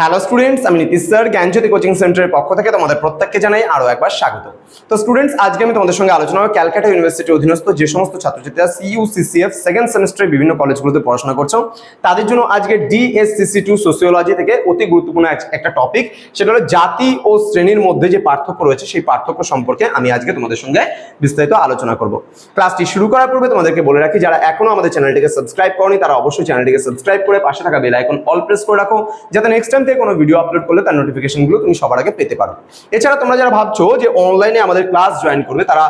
Hello students আমি Nitish sir, জ্ঞানজ্যোতি coaching সেন্টারের পক্ষ থেকে তোমাদের প্রত্যেককে জানাই আরও একবার স্বাগত। তো স্টুডেন্টস আজকে আমি তোমাদের সঙ্গে আলোচনা করব ক্যালকাটা ইউনিভার্সিটির অধীনস্থ যে সমস্ত ছাত্রছাত্রীরা সিইউ সিসিএফ সেকেন্ড সেমিস্টারে বিভিন্ন কলেজগুলোতে পড়াশোনা করছ, তাদের জন্য আজকে ডিএসসিসি টু সোসিওলজি থেকে অতি গুরুত্বপূর্ণ একটা টপিক সেটা হলো জাতি ও শ্রেণির মধ্যে যে পার্থক্য রয়েছে, সেই পার্থক্য সম্পর্কে আমি আজকে তোমাদের সঙ্গে বিস্তারিত আলোচনা করব। ক্লাসটি শুরু করার পূর্বে তোমাদেরকে বলে রাখি, যারা এখনও আমাদের চ্যানেলটিকে সাবস্ক্রাইব করনি, তারা অবশ্যই চ্যানেলটিকে সাবস্ক্রাইব করে পাশে থাকা বেল আইকন অল প্রেস করে রাখো, যাতে নেক্সট টাইম থেকে কোনো ভিডিও আপলোড করলে তার নোটিফিকেশনগুলো তুমি সবার আগে পেতে পারো। এছাড়া তোমরা যারা ভাবছ যে অনলাইনে আমাদের ক্লাস জয়েন করবে, তারা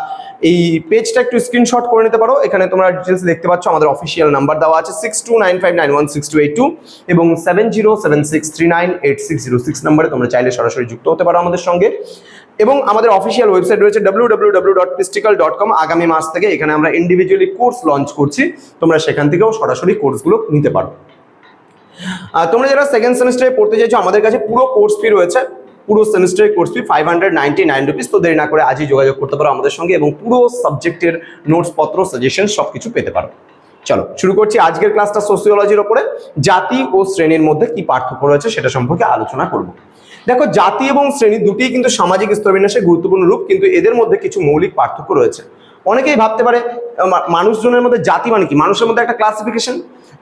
এই পেজটা একটু স্ক্রিনশট করে নিতে পারো। এখানে তোমরা ডিটেলস দেখতে পাচ্ছ, আমাদের অফিসিয়াল নাম্বার দেওয়া আছে six two nine five nine one six two eight two এবং seven zero seven six three nine eight six zero six নাম্বারে তোমরা চাইলে সরাসরি যুক্ত হতে পারো আমাদের সঙ্গে। এবং আমাদের অফিসিয়াল ওয়েবসাইট রয়েছে ডাব্লিউ ডাব্লিউ ডাব্লিউ ডট পিস্টিক্যাল ডট কম আগামী মাস থেকে এখানে আমরা ইন্ডিভিজুয়ালি কোর্স লঞ্চ করছি। তোমরা সেখান থেকেও সরাসরি কোর্সগুলো নিতে পারো। তোমরা যারা সেকেন্ড সেমিস্টারে পড়তে চাইছো, আমাদের কাছে পুরো কোর্স ফি রয়েছে। পুরো সেমিস্টারের course fee five hundred ninety nine rupees তো দেরি না করে আজই যোগাযোগ করতে পারো আমাদের সঙ্গে এবং পুরো সাবজেক্টের নোটস পত্র সাজেশন সব কিছু পেতে পারো। চলো, শুরু করছি আজকের ক্লাসটা সোসিওলজির ওপরে। জাতি ও শ্রেণির মধ্যে কি পার্থক্য রয়েছে সেটা সম্পর্কে আলোচনা করব। দেখো, জাতি এবং শ্রেণি দুটিই কিন্তু সামাজিক স্তরবিন্যাসের গুরুত্বপূর্ণ রূপ, কিন্তু এদের মধ্যে কিছু মৌলিক পার্থক্য রয়েছে। অনেকেই ভাবতে পারে মানুষজনের মধ্যে জাতি মানে কি? মানুষের মধ্যে একটা ক্লাসিফিকেশন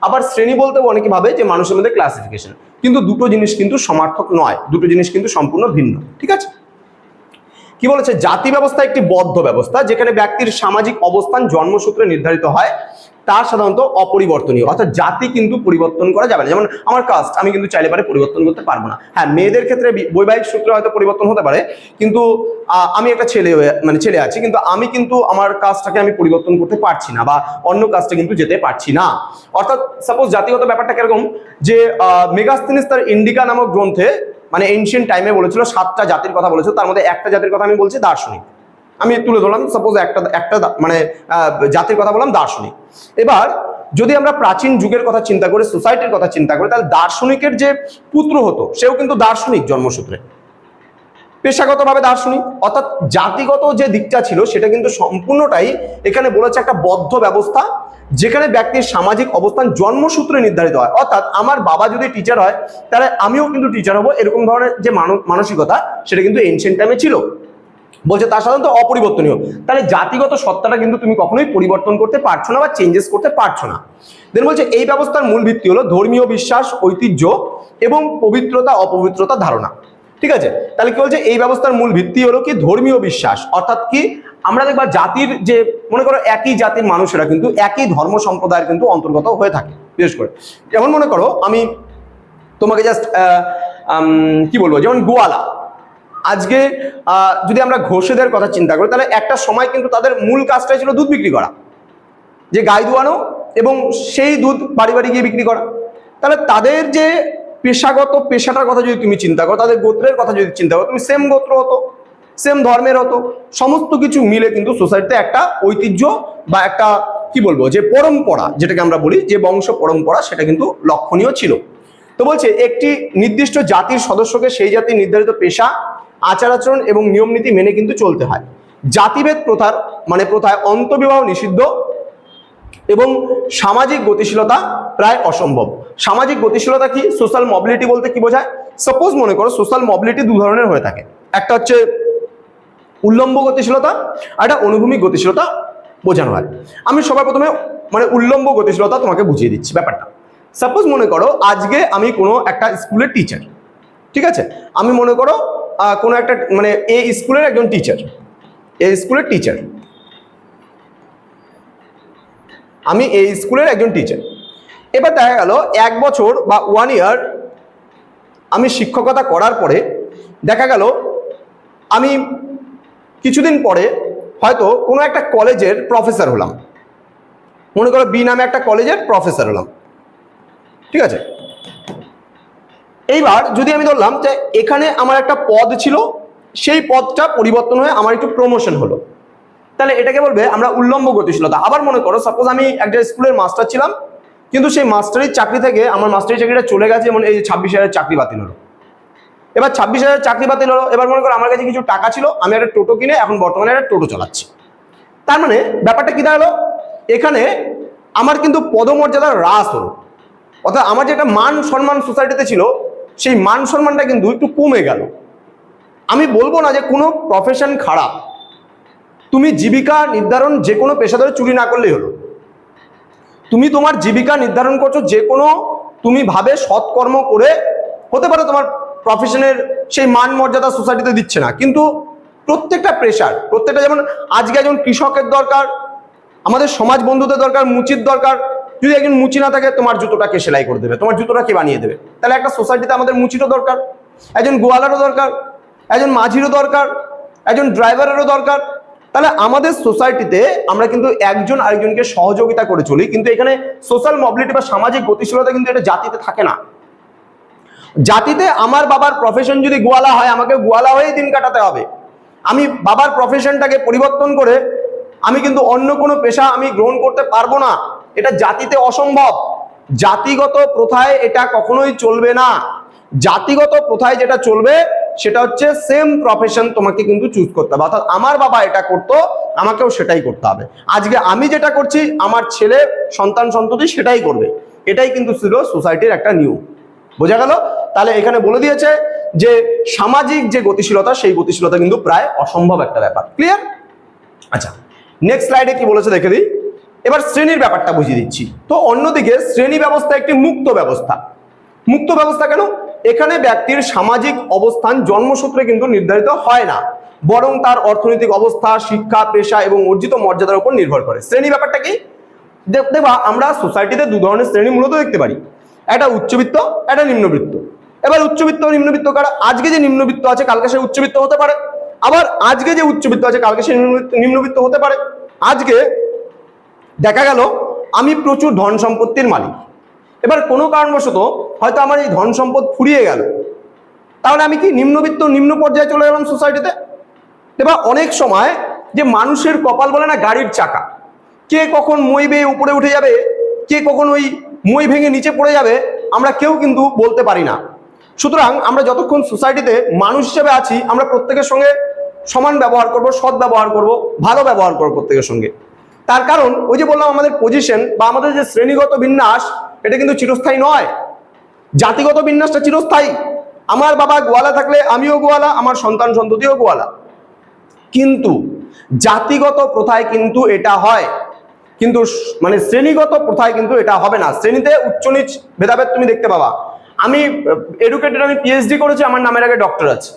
আবার শ্রেণি বলতেও অনেকে ভাবে যে মানুষের মধ্যে ক্লাসিফিকেশন কিন্তু দুটো জিনিস কিন্তু সমার্থক নয়, দুটো জিনিস কিন্তু সম্পূর্ণ ভিন্ন, ঠিক আছে? কি বলেছে? জাতি ব্যবস্থা একটি বদ্ধ ব্যবস্থা, যেখানে ব্যক্তির সামাজিক অবস্থান জন্মসূত্রে নির্ধারিত হয়, তার সাধারণত অপরিবর্তনীয়। অর্থাৎ জাতি কিন্তু পরিবর্তন করা যাবে না। যেমন আমার কাস্ট আমি কিন্তু চাইলে পারে পরিবর্তন করতে পারব না। হ্যাঁ মেয়েদের ক্ষেত্রে বৈবাহিক সূত্রে হয়তো পরিবর্তন হতে পারে, কিন্তু আমি একটা ছেলে মানে ছেলে আছি, কিন্তু আমি কিন্তু আমার কাজটাকে আমি পরিবর্তন করতে পারছি না, বা অন্য কাজটা কিন্তু যেতে পারছি না। অর্থাৎ সাপোজ জাতিগত ব্যাপারটা কীরকম? যে মেগাস্তিনিস তার ইন্ডিকা নামক গ্রন্থে মানে এনশিয়েন্ট টাইমে বলেছিল, সাতটা জাতির কথা বলেছিল, তার মধ্যে একটা জাতির কথা আমি বলছি দার্শনিক। আমি তুলে ধরলাম সাপোজ একটা একটা মানে জাতির কথা বললাম, দার্শনিক। এবার, যদি আমরা প্রাচীন যুগের কথা চিন্তা করি সোসাইটির কথা চিন্তা করি, তাহলে দার্শনিকের যে পুত্র হতো, সেও কিন্তু দার্শনিক জন্মসূত্রে। পেশাগতভাবে দার্শনিক, অর্থাৎ জাতিগত যে দিকটা ছিল সেটা কিন্তু সম্পূর্ণটাই এখানে বলেছে একটা বদ্ধ ব্যবস্থা, যেখানে ব্যক্তির সামাজিক অবস্থান জন্মসূত্রে নির্ধারিত হয়। অর্থাৎ আমার বাবা যদি টিচার হয়, তাহলে আমিও কিন্তু টিচার হব, এরকম ধরনের যে মানসিকতা সেটা কিন্তু এনশিয়েন্ট টাইমে ছিল। বলছে তার সাধারণত অপরিবর্তনীয়। তাহলে জাতিগত সত্তাটা কিন্তু তুমি কখনোই পরিবর্তন করতে পারছ না বা চেঞ্জেস করতে পারছ না। দেন বলছে এই ব্যবস্থার মূল ভিত্তি হলো ধর্মীয় বিশ্বাস, ঐতিহ্য এবং পবিত্রতা, অপবিত্রতা ধারণা। ঠিক আছে? তাহলে কি বলছে? এই ব্যবস্থার মূল ভিত্তি হলো কি? ধর্মীয় বিশ্বাস। অর্থাৎ কি? আমরা দেখবা জাতির যে, মনে করো একই জাতির মানুষেরা কিন্তু একই ধর্ম সম্প্রদায়ের কিন্তু অন্তর্গত হয়ে থাকে। বিশেষ করে। যেমন মনে করো, আমি তোমাকে জাস্ট কি বলব? যেমন গোয়ালা। আজকে যদি আমরা ঘোষেদের কথা চিন্তা করি, তাহলে একটা সময় কিন্তু তাদের মূল কাজটাই ছিল দুধ বিক্রি করা। যে গাই দুয়ানো এবং সেই দুধ বাড়ি বাড়ি গিয়ে বিক্রি করা। তাহলে তাদের যে পেশাগত, পেশাটার কথা যদি তুমি চিন্তা করো, তাদের গোত্রের কথা যদি চিন্তা করো, তুমি সেম গোত্র হতো সেম ধর্মের হতো। সমস্ত কিছু মিলে কিন্তু সোসাইটিতে একটা ঐতিহ্য বা একটা, কি বলব, যে পরম্পরা, যেটাকে আমরা বলি, যে বংশ পরম্পরা, সেটা কিন্তু লক্ষণীয় ছিল। তো বলছে, একটি নির্দিষ্ট জাতির সদস্যকে সেই জাতির নির্ধারিত পেশা, আচার আচরণ এবং নিয়ম নীতি মেনে কিন্তু চলতে হয়। জাতিভেদ প্রথার মানে প্রথায় অন্তবিবাহ নিষিদ্ধ এবং সামাজিক গতিশীলতা প্রায় অসম্ভব। সামাজিক গতিশীলতা কি? সোশ্যাল মবিলিটি বলতে কি বোঝায়? সাপোজ মনে করো সোশ্যাল মবিলিটি দু ধরনের হয়ে থাকে। একটা হচ্ছে উল্লম্ব গতিশীলতা আর একটা অনুভূমিক গতিশীলতা বোঝানো হয়। আমি সবার প্রথমে মানে উল্লম্ব গতিশীলতা তোমাকে বুঝিয়ে দিচ্ছি ব্যাপারটা। সাপোজ মনে করো আজকে আমি কোনো একটা স্কুলের টিচার ঠিক আছে? আমি মনে করো কোনো একটা মানে এ স্কুলের একজন টিচার এ স্কুলের টিচার আমি এই স্কুলের একজন টিচার এবার দেখা গেল এক বছর বা ওয়ান ইয়ার আমি শিক্ষকতা করার পরে দেখা গেল আমি কিছুদিন পরে হয়তো কোনো একটা কলেজের প্রফেসর হলাম। মনে করো বি নামে একটা কলেজের প্রফেসর হলাম। ঠিক আছে? এইবার যদি আমি ধরলাম যে এখানে আমার একটা পদ ছিল, সেই পদটা পরিবর্তন হয়ে আমার একটু প্রমোশন হলো। তাহলে এটাকে বলবে আমরা উল্লম্ব গতিশীলতা। আবার মনে করো সাপোজ আমি একটা স্কুলের মাস্টার ছিলাম কিন্তু সেই মাস্টারির চাকরি থেকে আমার মাস্টারি চাকরিটা চলে গেছে যেমন এই ছাব্বিশ হাজার চাকরি বাতিল হলো। এবার ছাব্বিশ হাজার চাকরি বাতিল হলো, এবার মনে করো আমার কাছে কিছু টাকা ছিল, আমি একটা টোটো কিনে এখন বর্তমানে একটা টোটো চালাচ্ছি। তার মানে ব্যাপারটা কি দাঁড়াল? এখানে আমার কিন্তু পদমর্যাদার হ্রাস হলো। অর্থাৎ আমার যেটা মান সম্মান সোসাইটিতে ছিল, সেই মান সম্মানটা কিন্তু একটু কমে গেল। আমি বলব না যে কোনো প্রফেশন খারাপ। তুমি জীবিকা নির্ধারণ যে কোনো পেশাদারে চুরি না করলেই হলো। তুমি তোমার জীবিকা নির্ধারণ করছ, যে কোনো তুমি ভাবে সৎকর্ম করে, হতে পারে তোমার প্রফেশনের সেই মান মর্যাদা সোসাইটিতে দিচ্ছে না, কিন্তু প্রত্যেকটা প্রেশার প্রত্যেকটা যেমন আজকে একজন কৃষকের দরকার, আমাদের সমাজ বন্ধুদের দরকার, মুচির দরকার, যদি একজন মুচি না থাকে, তোমার জুতোটা কে সেলাই করে দেবে, তোমার জুতোটা কে বানিয়ে দেবে। তাহলে একটা সোসাইটিতে আমাদের মুচিরও দরকার, একজন গোয়ালারও দরকার, একজন মাঝিরও দরকার, একজন ড্রাইভারেরও দরকার তাহলে আমাদের সোসাইটিতে আমরা কিন্তু একজন আরেকজনকে সহযোগিতা করে চলি, কিন্তু এখানে সোশ্যাল মবিলিটি বা সামাজিক গতিশীলতা কিন্তু এটা জাতিতে থাকে না। জাতিতে আমার বাবার প্রফেশন যদি গোয়ালা হয়, আমাকে গোয়ালা হয়েই দিন কাটাতে হবে। আমি বাবার প্রফেশনটাকে পরিবর্তন করে আমি কিন্তু অন্য কোনো পেশা আমি গ্রহণ করতে পারব না। এটা জাতিতে অসম্ভব। জাতিগত প্রথায় এটা কখনোই চলবে না। জাতিগত প্রথায় যেটা চলবে সেটা হচ্ছে সেম প্রফেশন তোমাকে কিন্তু চুজ করতে হবে। অর্থাৎ আমার বাবা এটা করতো, আমাকেও সেটাই করতে হবে। আজকে আমি যেটা করছি, আমার ছেলে সন্তান সন্ততি সেটাই করবে। এটাই কিন্তু ছিল সোসাইটির একটা নিয়ম। বোঝা গেল? তাহলে এখানে বলে দিয়েছে যে সামাজিক যে গতিশীলতা, সেই গতিশীলতা কিন্তু প্রায় অসম্ভব একটা ব্যাপার। ক্লিয়ার আচ্ছা নেক্সট স্লাইডে কি বলেছে দেখে দিই। এবার শ্রেণির ব্যাপারটা বুঝিয়ে দিচ্ছি। তো অন্যদিকে শ্রেণি ব্যবস্থা একটি মুক্ত ব্যবস্থা। মুক্ত ব্যবস্থা কেন? এখানে ব্যক্তির সামাজিক অবস্থান জন্মসূত্রে কিন্তু নির্ধারিত হয় না, বরং তার অর্থনৈতিক অবস্থা, শিক্ষা, পেশা এবং অর্জিত মর্যাদার উপর নির্ভর করে। শ্রেণি ব্যাপারটা কি? দেখ- দেখবা আমরা সোসাইটিতে দু ধরনের শ্রেণি মূলত দেখতে পারি। একটা উচ্চবিত্ত, একটা নিম্নবিত্ত। এবার উচ্চবিত্ত, নিম্নবিত্ত কারা? আজকে যে নিম্নবিত্ত আছে, কালকে সে উচ্চবিত্ত হতে পারে। আবার আজকে যে উচ্চবিত্ত আছে, কালকে সে নিম্নবিত্ত হতে পারে। আজকে দেখা গেল, আমি প্রচুর ধন সম্পত্তির মালিক। এবার কোনো কারণবশত হয়তো আমার এই ধন সম্পদ ফুরিয়ে গেল। তাহলে আমি কি নিম্নবিত্ত, নিম্ন পর্যায়ে চলে গেলাম সোসাইটিতে এবার অনেক সময় যে মানুষের কপাল বলে না গাড়ির চাকা। কে কখন মই বেয়ে উপরে উঠে যাবে, কে কখন ওই মই ভেঙে নিচে পড়ে যাবে, আমরা কেউ কিন্তু বলতে পারি না। সুতরাং আমরা যতক্ষণ সোসাইটিতে মানুষ হিসেবে আছি, আমরা প্রত্যেকের সঙ্গে সমান ব্যবহার করব, সৎ ব্যবহার করব, ভালো ব্যবহার করব প্রত্যেকের সঙ্গে। তার কারণ ওই যে বললাম আমাদের পজিশন বা আমাদের যে শ্রেণীগত বিন্যাস এটা কিন্তু চিরস্থায়ী নয়। জাতিগত বিন্যাসটা চিরস্থায়ী। আমার বাবা গোয়ালা থাকলে আমিও গোয়ালা, আমার সন্তান সন্ততিও গোয়ালা। কিন্তু জাতিগত প্রথায় কিন্তু এটা হয়। কিন্তু মানে শ্রেণীগত প্রথায় কিন্তু এটা হবে না। শ্রেণীতে উচ্চ নিচ ভেদাভেদ তুমি দেখতে পাবা। আমি এডুকেটেড আমি পিএইচডি করেছি, আমার নামের আগে ডক্টর আছে।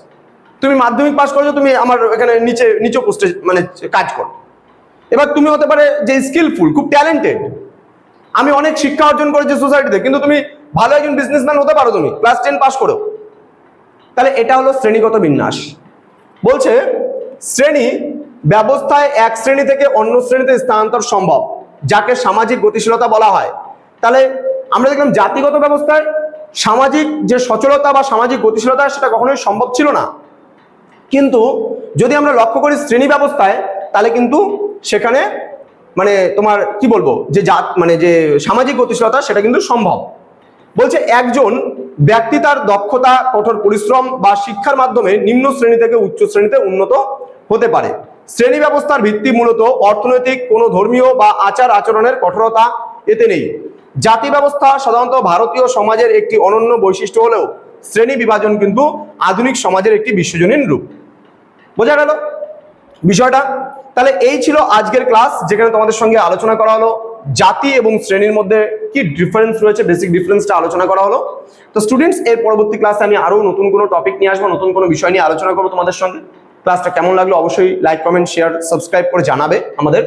তুমি মাধ্যমিক পাস করেছ, তুমি আমার এখানে নিচে, নিচু পোস্টে মানে কাজ করো। এবার তুমি হতে পারে যে স্কিলফুল খুব ট্যালেন্টেড আমি অনেক শিক্ষা অর্জন করেছি সোসাইটিতে কিন্তু তুমি ভালো একজন বিজনেসম্যান হতে পারো তুমি ক্লাস টেন পাস করো তাহলে এটা হলো শ্রেণীগত বিন্যাস। বলছে, শ্রেণি ব্যবস্থায় এক শ্রেণি থেকে অন্য শ্রেণীতে স্থানান্তর সম্ভব, যাকে সামাজিক গতিশীলতা বলা হয়। তাহলে আমরা দেখলাম জাতিগত ব্যবস্থায় সামাজিক যে সচলতা বা সামাজিক গতিশীলতা, সেটা কখনোই সম্ভব ছিল না। কিন্তু যদি আমরা লক্ষ্য করি শ্রেণি ব্যবস্থায়, তাহলে কিন্তু সেখানে মানে তোমার কি বলব? যে জাত মানে যে সামাজিক গতিশীলতা সেটা কিন্তু সম্ভব। বলছে একজন ব্যক্তি তার দক্ষতা, কঠোর পরিশ্রম বা শিক্ষার মাধ্যমে নিম্ন শ্রেণি থেকে উচ্চ শ্রেণীতে উন্নত হতে পারে। শ্রেণি ব্যবস্থার ভিত্তি মূলত অর্থনৈতিক, কোনো ধর্মীয় বা আচার আচরণের কঠোরতা এতে নেই। জাতি ব্যবস্থা সাধারণত ভারতীয় সমাজের একটি অনন্য বৈশিষ্ট্য হলেও শ্রেণি বিভাজন কিন্তু আধুনিক সমাজের একটি বিশ্বজনীন রূপ। বোঝা গেল? বিষয়টা। তাহলে এই ছিল আজকের ক্লাস যেখানে তোমাদের সঙ্গে আলোচনা করা হলো জাতি এবং শ্রেণির মধ্যে কি ডিফারেন্স রয়েছে বেসিক ডিফারেন্সটা আলোচনা করা হলো। তো স্টুডেন্টস এর পরবর্তী ক্লাসে আমি আরও নতুন কোনো টপিক নিয়ে আসব, নতুন কোনো বিষয় নিয়ে আলোচনা করব তোমাদের সঙ্গে। ক্লাসটা কেমন লাগল অবশ্যই লাইক কমেন্ট শেয়ার সাবস্ক্রাইব করে জানাবে আমাদের।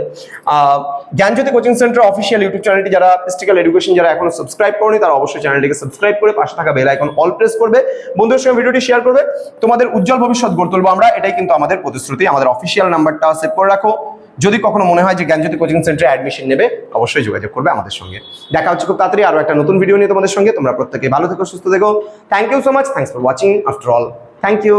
Gyanjyoti coaching centre official YouTube চ্যানেলটি যারা ফিজিক্যাল এডুকেশন যারা এখনও সাবস্ক্রাইব করেনি, তারা অবশ্যই চ্যানেলটিকে সাবস্ক্রাইব করে পাশে থাকা বেল আইকন অল প্রেস করবে। বন্ধুদের সঙ্গে ভিডিওটি শেয়ার করবে। তোমাদের উজ্জ্বল ভবিষ্যৎ গড়ে তুলবো আমরা। এটাই কিন্তু আমাদের প্রতিশ্রুতি। আমাদের অফিসিয়াল নাম্বারটা সেভ করে রাখো। যদি কখনো মনে হয় যে জ্ঞানজ্যোতি কোচিং সেন্টারে অ্যাডমিশন নেবে, অবশ্যই যোগাযোগ করবে আমাদের সঙ্গে। দেখা হচ্ছে খুব তাড়াতাড়ি আরও একটা নতুন ভিডিও নিয়ে তোমাদের সঙ্গে। তোমরা প্রত্যেকে ভালো থেকো, সুস্থ থেকো। Thank you so much thanks for watching after all thank you